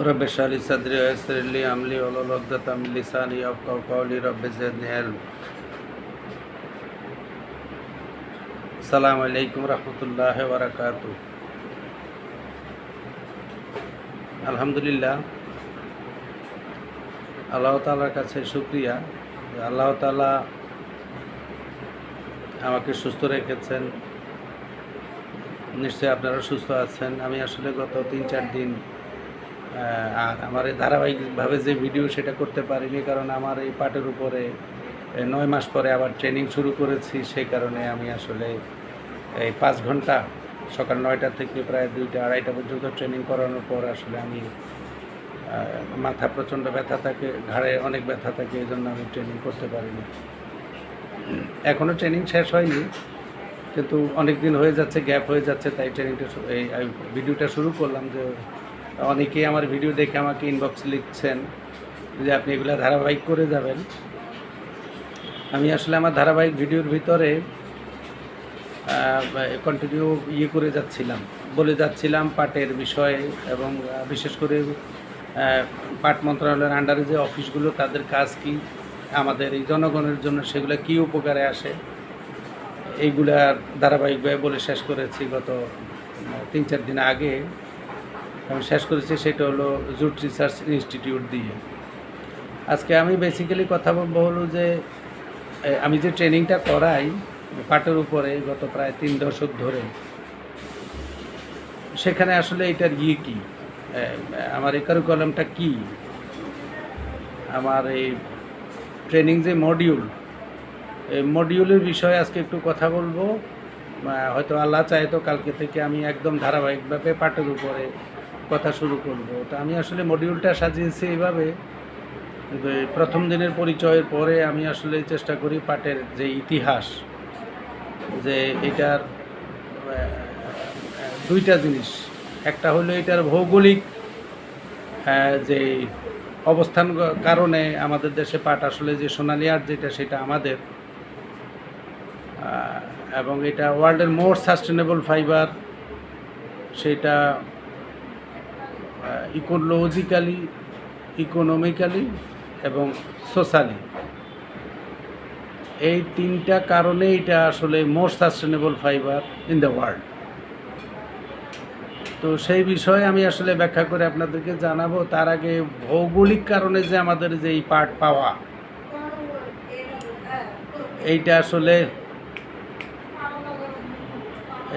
رب اشرح لي صدري ويسر لي امري واحلل عقدة من لساني يفقهوا قولي رب زدني علم السلام عليكم ورحمة الله وبركاته আলহামদুলিল্লাহ আল্লাহ তালার কাছে শুক্রিয়া যে আল্লাহ তালা আমাকে সুস্থ রেখেছেন নিশ্চয়ই আপনারা সুস্থ আছেন আমি আসলে গত তিন চার দিন আহ, আর আমার এই ধারাবাহিকভাবে যে ভিডিও সেটা করতে পারিনি, কারণ আমার এই পাটের উপরে নয় মাস পরে আবার ট্রেনিং শুরু করেছি, সেই কারণে আমি আসলে এই পাঁচ ঘণ্টা সকাল নয়টা থেকে প্রায় দুইটা, আড়াইটা পর্যন্ত ট্রেনিং করানোর পর আসলে আমি মাথা প্রচণ্ড ব্যথা থাকে, ঘাড়ে অনেক ব্যথা থাকে, এই জন্য আমি ট্রেনিং করতে পারিনি। এখনও ট্রেনিং শেষ হয়নি, কিন্তু অনেক দিন হয়ে যাচ্ছে গ্যাপ হয়ে যাচ্ছে, তাই ট্রেনিংটা এই ভিডিওটা শুরু করলাম যে অনেকেই আমার ভিডিও দেখে আমাকে ইনবক্স লিখছেন যে আপনি এগুলো ধারাবাহিক করে যাবেন। আমি আসলে আমার ধারাবাহিক ভিডিওর ভিতরে কন্টিনিউ ইয়ে করে যাচ্ছিলাম। বলে যাচ্ছিলাম পাটের বিষয়ে এবং বিশেষ করে পাট মন্ত্রণালয়ের আন্ডারে যে অফিসগুলো তাদের কাজ কি, আমাদের এই জনগণের জন্য সেগুলো কি উপকারে আসে, এইগুলা ধারাবাহিকভাবে বলে শেষ করেছি গত তিন চার দিন আগে। আমি শেষ করেছি, সেটা হলো জুট রিসার্চ ইনস্টিটিউট দিয়ে। আজকে আমি বেসিক্যালি কথা বলব হলো যে আমি যে ট্রেনিংটা করাই পাটের উপরে গত প্রায় তিন দশক ধরে, সেখানে আসলে এটার ইয়ে কী? আমার এই কারুকলমটা কী? আমার এই ট্রেনিং যে মডিউল এই মডিউলের বিষয়ে আজকে একটু কথা বলব। হয়তো আল্লাহ চায় তো কালকে থেকে আমি একদম ধারাবাহিকভাবে পাটের উপরে কথা শুরু করব। তো আমি আসলে মডিউলটা সাজিয়েছি এইভাবে। প্রথম দিনের পরিচয়ের পরে আমি আসলে চেষ্টা করি পাটের যে ইতিহাস, যে এটার দুইটা জিনিস। একটা হলো এটার ভৌগোলিক যে অবস্থান কারণে আমাদের দেশে পাট আসলে যে সোনালি আর্ট যেটা সেটা আমাদের এবং এটা ওয়ার্ল্ডের মোস্ট সাস্টেনেবল ফাইবার সেটা ইকোলজিক্যালি ইকোনমিক্যালি এবং সোশ্যালি এই তিনটা কারণে এটা আসলে most sustainable fibre in the world তো সেই বিষয়ে আমি আসলে ব্যাখ্যা করে আপনাদেরকে জানাব। তার আগে ভৌগোলিক কারণে যে আমাদের যে এই পাট পাওয়া, এইটা আসলে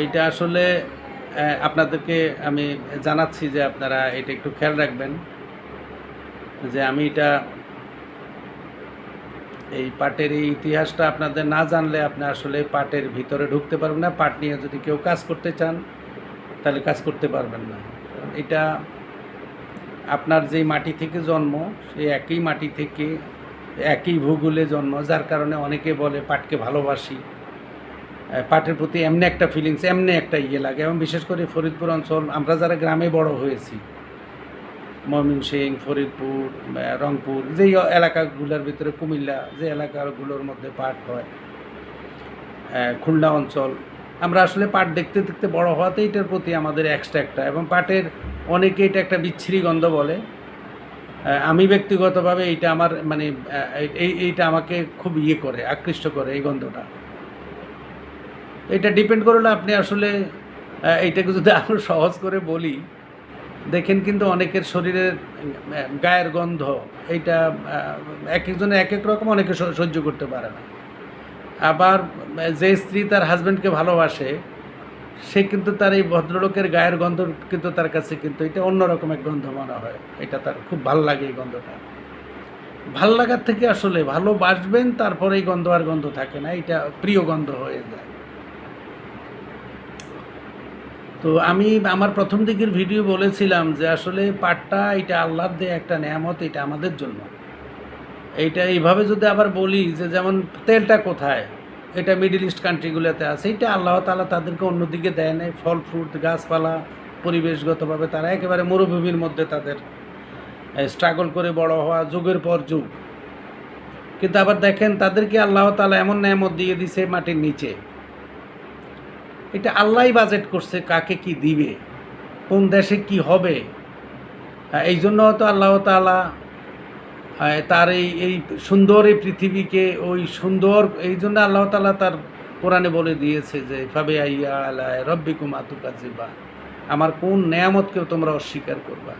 এইটা আসলে আপনাদেরকে আমি জানাচ্ছি যে আপনারা এটা একটু খেয়াল রাখবেন যে আমি এটা এই পাটের এই ইতিহাসটা আপনাদের না জানলে আপনি আসলে পাটের ভিতরে ঢুকতে পারবেন না। পাট নিয়ে যদি কেউ কাজ করতে চান, তাহলে কাজ করতে পারবেন না। এটা আপনার যেই মাটি থেকে জন্ম, সেই একই মাটি থেকে একই ভূগোলে জন্ম, যার কারণে অনেকে বলে পাটকে ভালোবাসি। পাটের প্রতি এমনি একটা ফিলিংস এমনি একটা ইয়ে লাগে। এবং বিশেষ করে ফরিদপুর অঞ্চল, আমরা যারা গ্রামে বড় হয়েছি, ময়মনসিং, ফরিদপুর রংপুর, যেই এলাকাগুলোর ভিতরে কুমিল্লা, যে এলাকাগুলোর মধ্যে পাট হয় খুলনা অঞ্চল, আমরা আসলে পাট দেখতে দেখতে বড় হওয়াতে এটার প্রতি আমাদের এক্সট্রা একটা। এবং পাটের অনেকে এটা একটা বিচ্ছিরি গন্ধ বলে। আমি ব্যক্তিগতভাবে এইটা আমার মানে এই, এইটা আমাকে খুব ইয়ে করে, আকৃষ্ট করে এই গন্ধটা। এটা ডিপেন্ড করলে আপনি আসলে এইটাকে যদি আরও সহজ করে বলি, দেখেন কিন্তু অনেকের শরীরের গায়ের গন্ধ এইটা এক একজনের এক এক রকম অনেকে সহ্য করতে পারে না। আবার যে স্ত্রী তার হাজব্যান্ডকে ভালোবাসে, সে কিন্তু তার এই ভদ্রলোকের গায়ের গন্ধ কিন্তু তার কাছে কিন্তু এটা অন্যরকম এক গন্ধ মনে হয়। এটা তার খুব ভালো লাগে এই গন্ধটা। ভালো লাগার থেকে আসলে ভালোবাসবেন, তারপরে এই গন্ধ আর গন্ধ থাকে না, এটা প্রিয় গন্ধ হয়ে যায়। তো আমি আমার প্রথম দিকের ভিডিও বলেছিলাম যে আসলে পাটটা এটা আল্লাহর দেয় একটা নেয়ামত, এটা আমাদের জন্য। এইটা এইভাবে যদি আবার বলি যে যেমন তেলটা কোথায়, এটা মিডিল ইস্ট কান্ট্রিগুলোতে আছে, এটা আল্লাহ তালা তাদেরকে অন্যদিকে দেয় নাই। ফল ফ্রুট গাছপালা পরিবেশগতভাবে তারা একেবারে মরুভূমির মধ্যে তাদের স্ট্রাগল করে বড় হওয়া যুগের পর যুগ। কিন্তু আবার দেখেন তাদেরকে আল্লাহ তালা এমন নেয়ামত দিয়ে দিছে মাটির নিচে। এটা আল্লাহই বাজেট করছে কাকে কি দিবে, কোন দেশে কি হবে। এই জন্য তো আল্লাহ তালা তার এই এই সুন্দর এই পৃথিবীকে ওই সুন্দর, এই জন্য আল্লাহ তালা তার কোরআনে বলে দিয়েছে যে, ফাবে আইয়া আল্লাহ রব্বি কুমাতুকা জিবা আমার কোন নেয়ামতকেও তোমরা অস্বীকার করবা।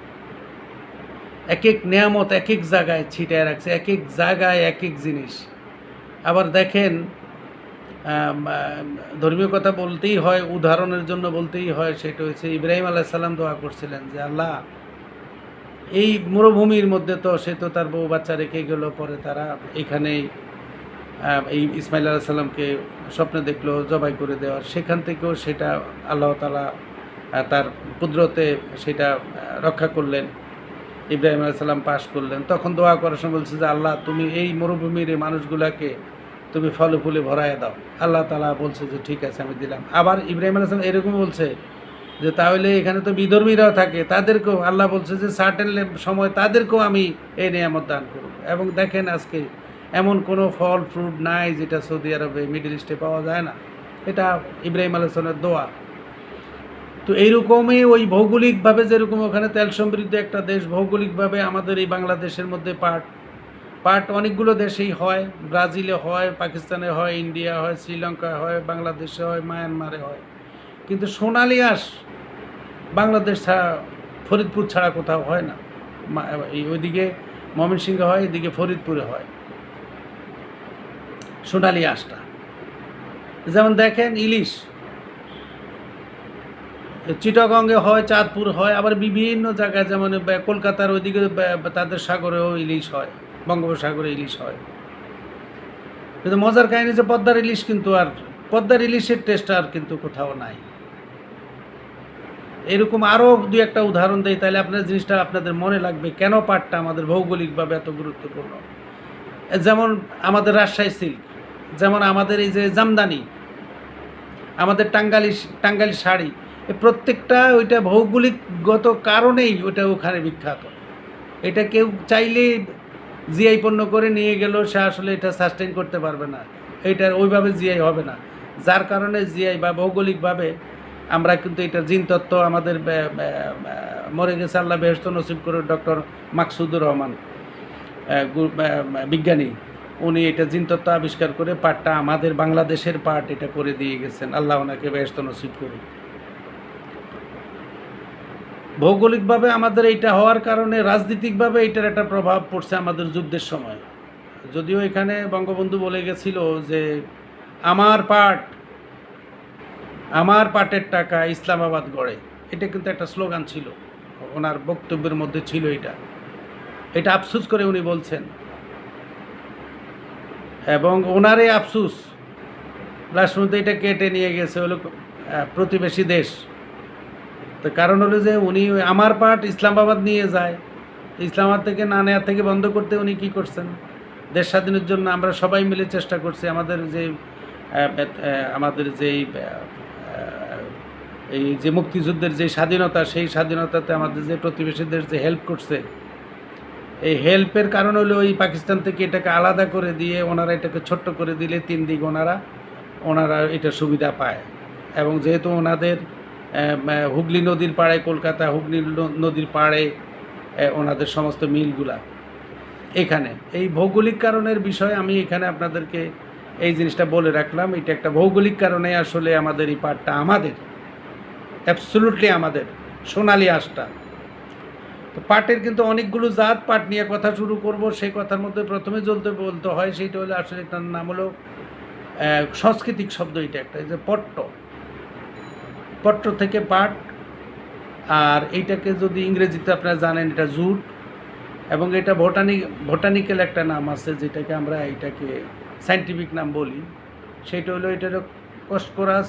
এক এক নেয়ামত এক এক জায়গায় ছিটায় রাখছে, এক এক জায়গায় এক এক জিনিস। আবার দেখেন ধর্মীয় কথা বলতেই হয়, উদাহরণের জন্য বলতেই হয়, সেটা হচ্ছে ইব্রাহিম আলাহ সাল্লাম দোয়া করছিলেন যে, আল্লাহ, এই মরুভূমির মধ্যে তো সে তো তার বউ বাচ্চা রেখে গেল, পরে তারা এখানেই এই ইসমাইল আলাহ সাল্লামকে স্বপ্নে দেখল, জবাই করে দেওয়ার সেখান থেকেও সেটা আল্লাহ তালা তার কুদরতে সেটা রক্ষা করলেন। ইব্রাহিম আলাহ সাল্লাম পাশ করলেন। তখন দোয়া করার সময় বলছে যে, আল্লাহ, তুমি এই মরুভূমির এই মানুষগুলাকে তুমি ফলে ফুলে ভরায় দাও। আল্লাহ তালা বলছে যে, ঠিক আছে, আমি দিলাম। আবার ইব্রাহিম আলাহ সাল্লাম এরকম বলছে যে, তাহলে এখানে তো বিধর্মীরাও থাকে, তাদেরকেও আল্লাহ বলছে যে সার্টেন সময় তাদেরকেও আমি এই নিয়ামত দান করব। এবং দেখেন আজকে এমন কোনো ফল, ফ্রুট নাই যেটা সৌদি আরবে, মিডল ইস্টে পাওয়া যায় না। এটা ইব্রাহিম আলাইসলামের দোয়া। তো এইরকমই ওই ভৌগোলিকভাবে যেরকম ওখানে তেল সমৃদ্ধ একটা দেশ, ভৌগোলিকভাবে আমাদের এই বাংলাদেশের মধ্যে পাট পাট অনেকগুলো দেশেই হয়। ব্রাজিলে হয়, পাকিস্তানে হয়, ইন্ডিয়া হয়, শ্রীলঙ্কায় হয়, বাংলাদেশে হয়, মায়ানমারে হয়। কিন্তু সোনালি আঁশ বাংলাদেশ ছাড়া, ফরিদপুর ছাড়া কোথাও হয় না। ওইদিকে ময়মনসিংহে হয়, এদিকে ফরিদপুরে হয়। সোনালি আঁশটা। যেমন দেখেন ইলিশ। চিটাগঙ্গে হয়, চাঁদপুর হয়, আবার বিভিন্ন জায়গায় যেমন কলকাতার ওইদিকে তাদের সাগরেও ইলিশ হয়। বঙ্গোপসাগরে ইলিশ হয়। কিন্তু মজার কাহিনী যে পদ্মার ইলিশ কিন্তু আর, পদ্মার ইলিশের টেস্ট আর কিন্তু কোথাও নাই। এরকম আরও দু একটা উদাহরণ দেয় তাহলে আপনার জিনিসটা আপনাদের মনে লাগবে, কেন পাটটা আমাদের ভৌগোলিকভাবে এত গুরুত্বপূর্ণ? যেমন আমাদের রাজশাহী সিল্ক যেমন আমাদের এই যে জামদানি, আমাদের টাঙ্গালি টাঙ্গালি শাড়ি প্রত্যেকটা ওইটা ভৌগোলিকগত কারণেই ওটা ওখানে বিখ্যাত। এটা কেউ চাইলে জিআই পণ্য করে নিয়ে গেলেও সে আসলে এটা সাস্টেন করতে পারবে না। এইটার ওইভাবে জিআই হবে না। যার কারণে জিআই বা ভৌগোলিকভাবে আমরা কিন্তু এটা জিন তত্ত্ব আমাদের মরে গেছে আল্লাহ বেহস্ত নসিব করে ডক্টর মাকসুদুর রহমান বিজ্ঞানী। উনি এটা জিন তত্ত্ব আবিষ্কার করে পাটটা আমাদের বাংলাদেশের পাট এটা করে দিয়ে গেছেন। আল্লাহ ওনাকে বেহস্ত নসিব করে ভৌগোলিকভাবে আমাদের এইটা হওয়ার কারণে, রাজনীতিকভাবে এটার একটা প্রভাব পড়ছে আমাদের যুদ্ধের সময়। যদিও এখানে বঙ্গবন্ধু বলে গেছিল যে, আমার পাট, আমার পাটের টাকা ইসলামাবাদ গড়ে। এটা কিন্তু একটা স্লোগান ছিল। ওনার বক্তব্যের মধ্যে ছিল এটা। এটা আফসুস করে উনি বলছেন। এবং ওনারে আফসুস। লাস্ট এটা কেটে নিয়ে গেছে হলো প্রতিবেশী দেশ। তো কারণ হলো যে উনি আমার পাট ইসলামাবাদ নিয়ে যায়। ইসলামাবাদ থেকে না নেওয়ার থেকে বন্ধ করতে উনি কি করছেন? দেশ স্বাধীনের জন্য আমরা সবাই মিলে চেষ্টা করছি আমাদের যে আমাদের যেই এই যে মুক্তিযুদ্ধের যে স্বাধীনতা, সেই স্বাধীনতাতে আমাদের যে প্রতিবেশীদের যে হেল্প করছে, এই হেল্পের কারণ হলো ওই পাকিস্তান থেকে এটাকে আলাদা করে দিয়ে ওনারা এটাকে ছোট্ট করে দিলে তিন দিক ওনারা ওনারা এটা সুবিধা পায়। এবং যেহেতু ওনাদের হুগলি নদীর পাড়ে, কলকাতা হুগলি নদীর পাড়ে ওনাদের সমস্ত মিলগুলা এখানে। এই ভৌগোলিক কারণের বিষয়ে আমি এখানে আপনাদেরকে এই জিনিসটা বলে রাখলাম। এটা একটা ভৌগোলিক কারণে আসলে আমাদের এই পাটটা আমাদের অ্যাবসলুটলি আমাদের, সোনালি আঁশটা। তো পাটের কিন্তু অনেকগুলো জাত, পাট নিয়ে কথা শুরু করব। সেই কথার মধ্যে প্রথমে জ্বলতে বলতে হয় সেইটা হলো আসলে এটার নাম হলো সাংস্কৃতিক শব্দ এটা একটা যে পট্ট। পট্ট থেকে পাট আর এইটাকে যদি ইংরেজিতে আপনারা জানেন, এটা জুট, এবং এটা ভোটানিক ভোটানিক্যাল একটা নাম আছে, যেটাকে আমরা এটাকে সাইন্টিফিক নাম বলি। সেটা হলো এটা হলো কসকোরাস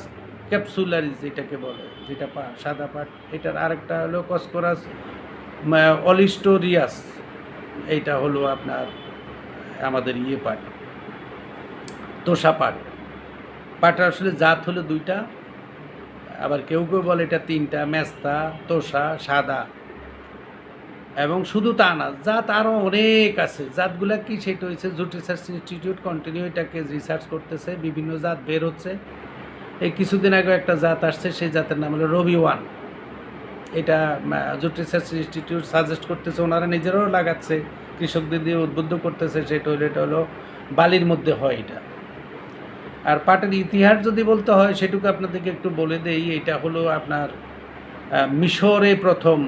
ক্যাপসুলারিস যেটাকে বলে, যেটা পা, সাদা পাট। এটার আরেকটা হলো কসকোরাস অলিস্টোরিয়াস। এইটা হলো আপনার, আমাদের ইয়ে পাট, তোষা পাট। পাটের আসলে জাত হলো দুইটা। আবার কেউ কেউ বলে এটা তিনটা, মেস্তা, তোষা, সাদা। এবং শুধু তা না, জাত আরও অনেক আছে। জাতগুলা কি সেটা হচ্ছে জুট রিসার্চ ইনস্টিটিউট কন্টিনিউ এটাকে রিসার্চ করতেছে, বিভিন্ন জাত বের হচ্ছে। এই কিছুদিন আগে একটা জাত আসছে, সেই জাতের নাম হলো রবি ওয়ান এটা জুট রিসার্চ ইনস্টিটিউট সাজেস্ট করতেছে, ওনারা নিজেরাও লাগাচ্ছে, কৃষকদের দিয়ে উদ্বুদ্ধ করতেছে সেই টয়লেট হলো বালির মধ্যে হয় এটা। আর পাটের ইতিহাস যদি বলতে হয়, সেটুকু আপনাদেরকে একটু বলে দেই, এটা হলো আপনার মিশরে প্রথম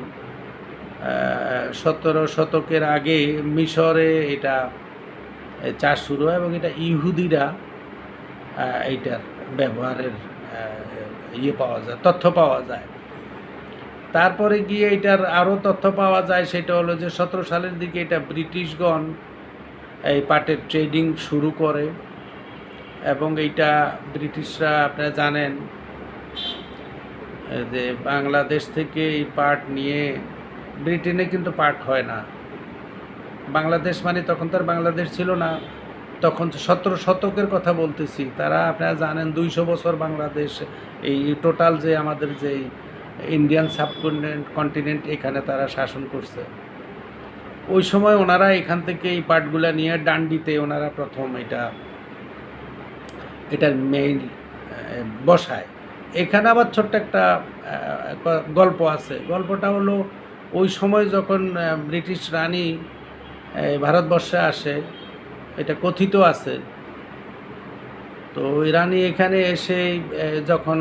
সতেরো শতকের আগে মিশরে এটা চাষ শুরু হয় এবং এটা ইহুদিরা এইটার ব্যবহারের ইয়ে পাওয়া যায়, তথ্য পাওয়া যায়। তারপরে গিয়ে এটার আরও তথ্য পাওয়া যায়, সেটা হলো যে সতেরো সালের দিকে এটা ব্রিটিশগণ এই পাটের ট্রেডিং শুরু করে। এবং এইটা ব্রিটিশরা, আপনারা জানেন যে বাংলাদেশ থেকে এই পাট নিয়ে, ব্রিটেনে কিন্তু পাট হয় না। বাংলাদেশ মানে তখন তো আর বাংলাদেশ ছিল না। তখন সতেরো শতকের কথা বলতেছি। তারা, আপনারা জানেন, দুইশো বছর বাংলাদেশ, এই টোটাল যে আমাদের যে ইন্ডিয়ান সাবকন্টিনেন্ট, কন্টিনেন্ট, এখানে তারা শাসন করছে। ওই সময় ওনারা এখান থেকে এই পাটগুলা নিয়ে ডান্ডিতে ওনারা প্রথম এটা এটার মেইন বসায়। এখানে আবার ছোট্ট একটা গল্প আছে। গল্পটা হলো, ওই সময় যখন ব্রিটিশ রানী ভারতবর্ষে আসে, এটা কথিত আছে, তো ওই রানী এখানে এসে যখন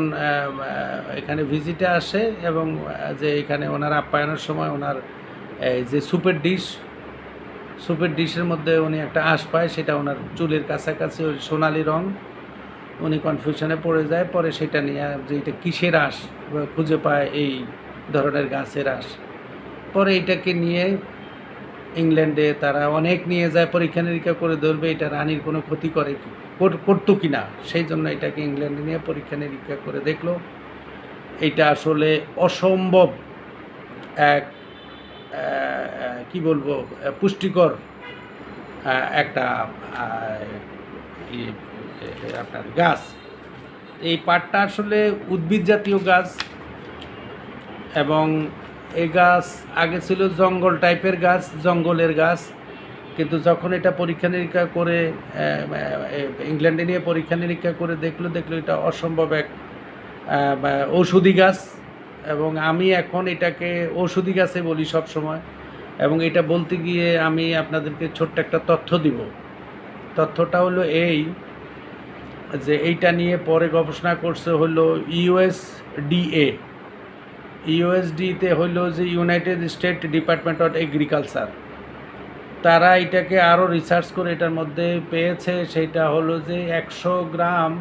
এখানে ভিজিটে আসে এবং যে এখানে ওনার আপ্যায়নের সময় ওনার যে সুপের ডিশ সুপের ডিশের মধ্যে উনি একটা আঁশ পায়, সেটা ওনার চুলের কাছাকাছি ওই সোনালি রং উনি কনফিউশনে পড়ে যায় পরে সেটা নিয়ে যে এটা কিসের আঁশ? খুঁজে পায় এই ধরনের গাছের আঁশ। পরে এটাকে নিয়ে ইংল্যান্ডে তারা অনেক নিয়ে যায় পরীক্ষা নিরীক্ষা করে ধরবে এটা রানীর কোনো ক্ষতি করে কি কর- করতো কি না? সেই জন্য এটাকে ইংল্যান্ডে নিয়ে পরীক্ষা নিরীক্ষা করে দেখল। এটা আসলে অসম্ভব এক কি বলব পুষ্টিকর একটা আহ, ই- এ- আপনার গাছ। এই পাটটা আসলে উদ্ভিদ জাতীয় গাছ এবং এই গাছ আগে ছিল জঙ্গল টাইপের গাছ, জঙ্গলের গাছ। কিন্তু যখন এটা পরীক্ষা নিরীক্ষা করে ইংল্যান্ডে নিয়ে পরীক্ষা নিরীক্ষা করে দেখল দেখল এটা অসম্ভব এক ঔষধি গাছ। এবং আমি এখন এটাকে ঔষধি গাছে বলি সব সময় এবং এটা বলতে গিয়ে আমি আপনাদেরকে ছোট্ট একটা তথ্য দিব। তথ্যটা হলো এই যে এইটা নিয়ে পরে গবেষণা করছে হলো ইউএসডিএ। ইউএসডিতে হলো যে United State Department of Agriculture. তারা এটাকে আরও রিসার্চ করে এটার মধ্যে পেয়েছে, সেটা হলো যে একশো গ্রাম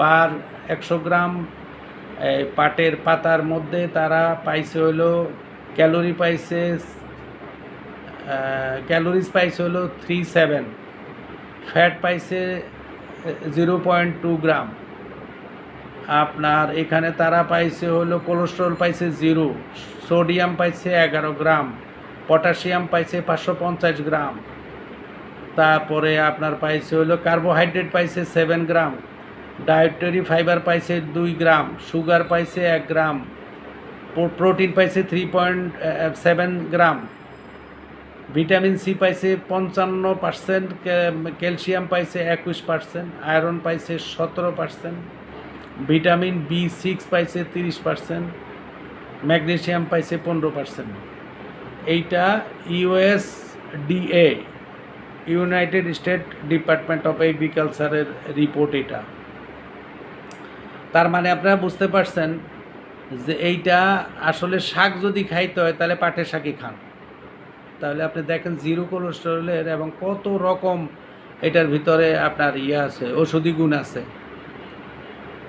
পার, একশো গ্রাম পাটের পাতার মধ্যে তারা পাইছে হলো ক্যালোরি পাইছে ক্যালোরিজ পাইছে হলো থ্রি সেভেন। ফ্যাট পাইছে জিরো পয়েন্ট টু গ্রাম। আপনার এখানে তারা পাইছে হলো কোলেস্ট্রল পাইছে জিরো, সোডিয়াম পাইছে এগারো গ্রাম, পটাশিয়াম পাইছে পাঁচশো পঞ্চাশ গ্রাম। তারপরে আপনার পাইছে হলো কার্বোহাইড্রেট পাইছে সেভেন গ্রাম ডায়েটরি ফাইবার পাইছে দুই গ্রাম, সুগার পাইছে এক গ্রাম, প্রো- প্রোটিন পাইছে three point seven gram vitamin C পাইছে পঞ্চান্ন পার্সেন্ট ক্যালসিয়াম পাইছে একুশ পার্সেন্ট, আয়রন পাইছে সতেরো পার্সেন্ট, ভিটামিন বি সিক্স পাইছে তিরিশ পার্সেন্ট ম্যাগনেশিয়াম পাইছে পনেরো পার্সেন্ট। এইটা USDA United State Department of এগ্রিকালচারের report এটা। তার মানে আপনারা বুঝতে পারছেন যে এইটা আসলে শাক যদি খাইতে হয় তাহলে পাটের শাকই খান। তাহলে আপনি দেখেন জিরো কোলেস্টেরলের এবং কত রকম এটার ভিতরে আপনার ইয়ে আছে, ঔষধি গুণ আছে।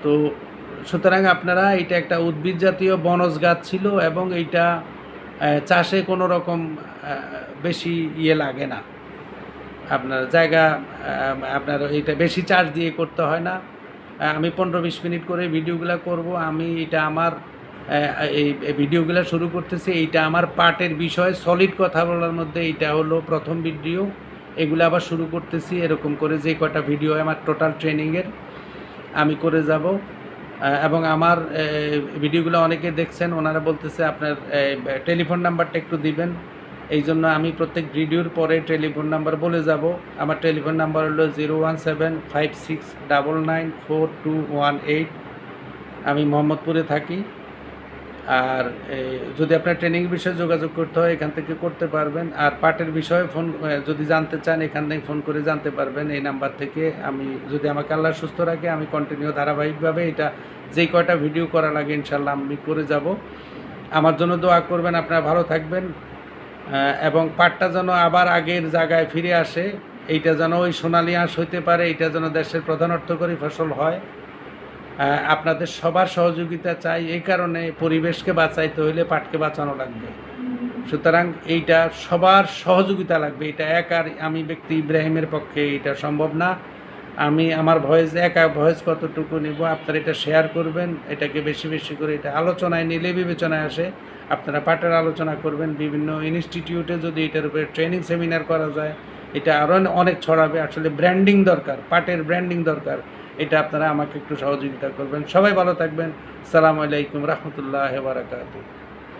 তো সুতরাং আপনারা এটা একটা উদ্ভিদ জাতীয় বনজ গাছ ছিল এবং এইটা চাষে কোনো রকম বেশি ইয়ে লাগে না। আপনার জায়গা আপনার এটা বেশি চার্জ দিয়ে করতে হয় না। আমি পনেরো বিশ মিনিট করে ভিডিওগুলো করব। আমি এটা আমার এই ভিডিওগুলো শুরু করতেছি। এইটা আমার পার্টের বিষয়ে সলিড কথা বলার মধ্যে এইটা হলো প্রথম ভিডিও। এগুলো আবার শুরু করতেছি, এরকম করে যে কটা ভিডিও আমার টোটাল ট্রেনিংয়ের আমি করে যাব। এবং আমার ভিডিওগুলো অনেকে দেখছেন, ওনারা বলতেছে আপনার টেলিফোন নাম্বারটা একটু দিবেন। এই জন্য আমি প্রত্যেক ভিডিওর পরে টেলিফোন নাম্বার বলে যাব। আমার টেলিফোন নাম্বার হলো zero one seven five six double nine four two one eight আমি মোহাম্মদপুরে থাকি। আর যদি আপনার ট্রেনিং বিষয়ে যোগাযোগ করতে হয়, এখান থেকে করতে পারবেন। আর পাটের বিষয়ে ফোন যদি জানতে চান, এখান থেকে ফোন করে জানতে পারবেন। এই নাম্বার থেকে আমি, যদি আমাকে আল্লাহ সুস্থ রাখে, আমি কন্টিনিউ ধারাবাহিকভাবে এটা যেই কয়টা ভিডিও করা লাগে ইনশাল্লাহ আমি করে যাব। আমার জন্য দোয়া করবেন, আপনারা ভালো থাকবেন। এবং পাটটা যেন আবার আগের জায়গায় ফিরে আসে, এইটা যেন ওই সোনালি আঁশ হইতে পারে, এইটা যেন দেশের প্রধান অর্থকরী ফসল হয়। আপনাদের সবার সহযোগিতা চাই। এই কারণে পরিবেশকে বাঁচাইতে হইলে পাটকে বাঁচানো লাগবে। সুতরাং এইটা সবার সহযোগিতা লাগবে। এটা এক আর আমি ব্যক্তি ইব্রাহিমের পক্ষে এটা সম্ভব না। আমি আমার ভয়েস একা ভয়েস কতটুকু নেব, আপনারা এটা শেয়ার করবেন। এটাকে বেশি বেশি করে এটা আলোচনায় নিলে বিবেচনায় আসে। আপনারা পাটের আলোচনা করবেন। বিভিন্ন ইনস্টিটিউটে যদি এটার উপরে ট্রেনিং সেমিনার করা যায়, এটা আরও অনেক ছড়াবে। আসলে ব্র্যান্ডিং দরকার পাটের ব্র্যান্ডিং দরকার। এটা আপনারা আমাকে একটু সহযোগিতা করবেন। সবাই ভালো থাকবেন। সালাম আলাইকুম রহমতুল্লাহ বারাকাতু